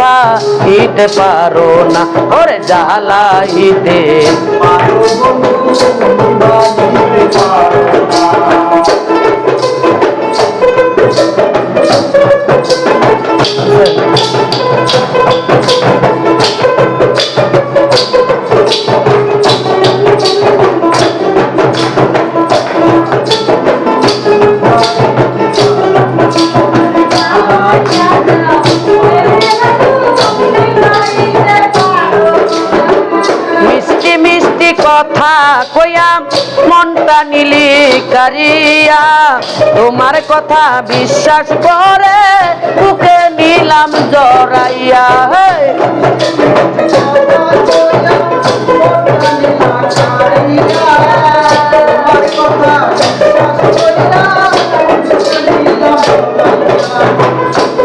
নিভাইতে পারো না। ওরে জ্বালাইতে পারো না। কইয়া মনটা নিলি কারিয়া তোমার কথা বিশ্বাস করে বুকে নিলাম জড়াইয়া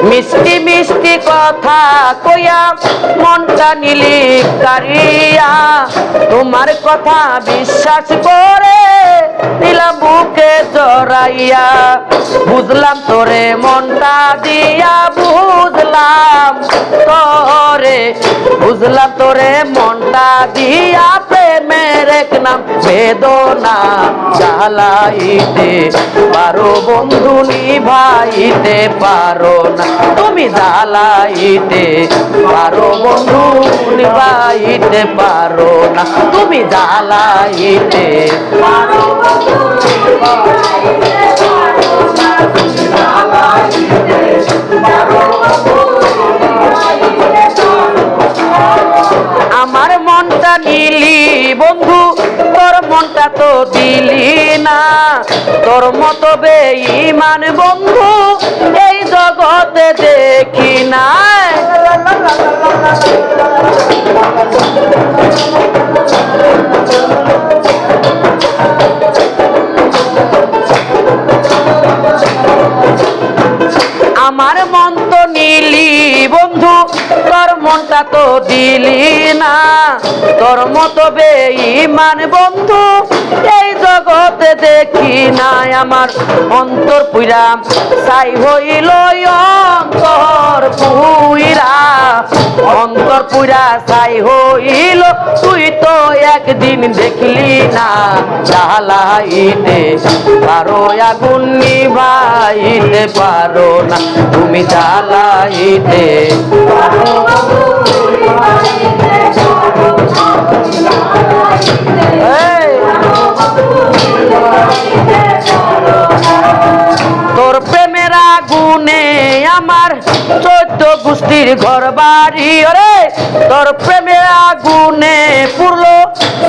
মিষ্টি মিষ্টি কথা কইয়া মনটা নিলি কারিয়া তোমার কথা বিশ্বাস করে দিলাম বুকে জড়াইয়া। বুঝলাম তোরে মনটা দিয়া, বুঝলাম তোরে। বুঝলাম তোরে মনটা দিয়া প্রেমের এক নাম, বেদনা জ্বালাইতে পারো বন্ধু নিভাইতে পারো না। তুমি জ্বালাইতে পারো বন্ধু নিভাইতে পারো না। তুমি জ্বালাইতে পারো আমার মনটা নিলি বন্ধু তোর মনটা তো দিলি না। তোর মতো বেঈমান বন্ধু এই জগতে দেখি না। মনটা তো দিলি না। তোর মতো বেঈমান বন্ধু এই জগতে দেখি নাই আমার। অন্তর পুইরা চাই হইল অন্তর পুইরা। অন্তর পুইরা চাই হইল, তুই তো একদিন দেখলি না। জ্বালাইতে পারো, আগুন নিভাইতে পারো না। তুমি জ্বালাইতে আমার চৈত গুষ্টির ঘর বাড়ি, ওরে, তোর প্রেমের আগুনে পুরলো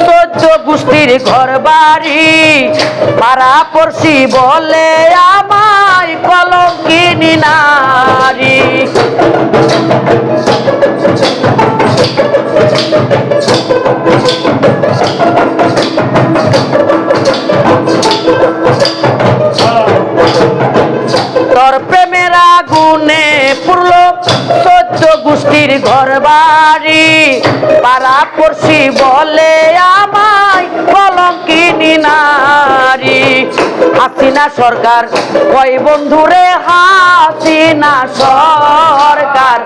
চৈত গুষ্টির ঘর বাড়ি। পাড়া পড়শি বলে আমায় ঘর বাড়ি পাড়া পড়শি বলে আমায় কলঙ্কিনী নারী হাসিনা সরকার। কই বন্ধুরে, হাসিনা সরকার।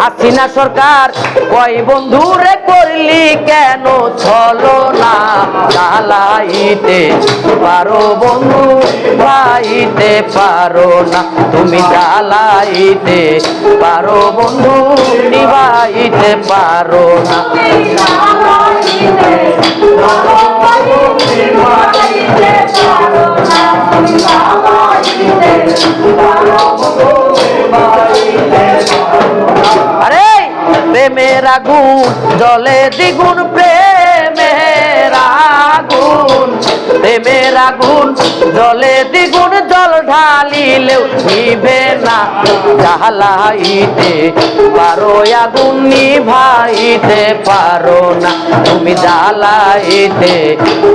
হাসিনা সরকার কই বন্ধুরে, করলি কেন ছলো না? চালাইতে পারো বন্ধু ভাইতে পারো না। তুমি জ্বালাইতে পারো বন্ধু, নিভাইতে পারো না। প্রেমের আগুন জলে দ্বিগুণ প্রেমের আগুন প্রেমের আগুন জলে দ্বিগুণ জল ঢালিলেও নিভে না জ্বালাইতে পারো আগুন নিভাইতে পারো না তুমি জ্বালাইতে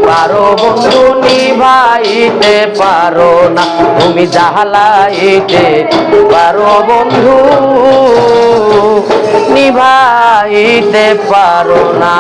পারো বন্ধু নিভাইতে পারো না তুমি জ্বালাইতে পারো বন্ধু নিভাইতে পারো না।